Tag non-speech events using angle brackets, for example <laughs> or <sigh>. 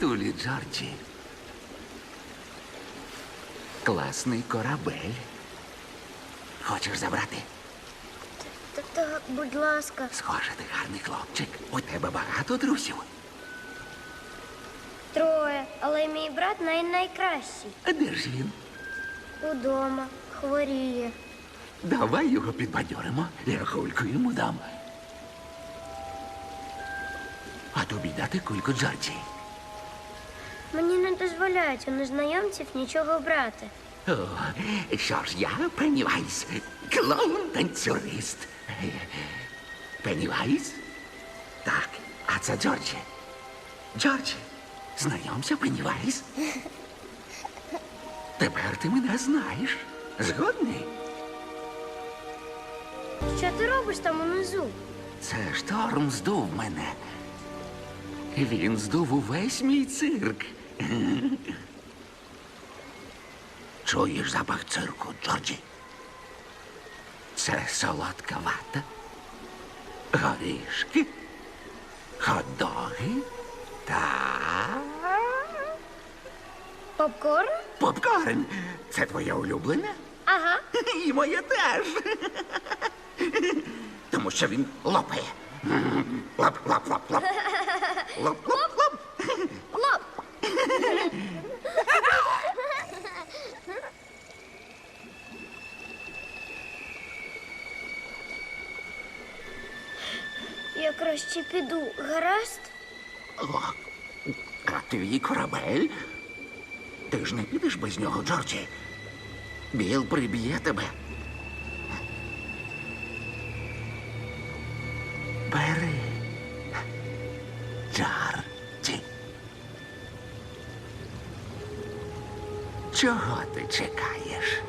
Привітулі, Джорджі. Класний корабель. Хочеш забрати? Та так, будь ласка. Схоже, ти гарний хлопчик. У тебе багато друзів. Троє, але мій брат най найкращий. А де ж він? Удома, хворіє. Давай його підбадьоримо. Я кульку йому дам. А тобі дати кульку Джорджі. Мені не дозволяють у незнайомців нічого брати. О, що ж я, Пеннівайз, клоун-танцюрист. Пеннівайз? Так, а це Джорджі. Джорджі, знайомся, Пеннівайз. Тепер ти мене знаєш. Згодний? Що ти робиш там унизу? Це шторм здув мене. Він здув увесь мій цирк. Чуєш запах цирку, Джорджі? Це солодка вата, горішки, хот-доги та Попкорн? попкорн. Це твоє улюблене? Ага. <laughs> І моє теж. Тому що він лопає. Лап, лап, лап. Лоп, лоп, лоп. Лоп! Я краще піду, гаразд? О, а твій корабель? Ти ж не підеш без нього, Джорджі. Біл приб'є тебе. Джорджі. Чого ти чекаєш?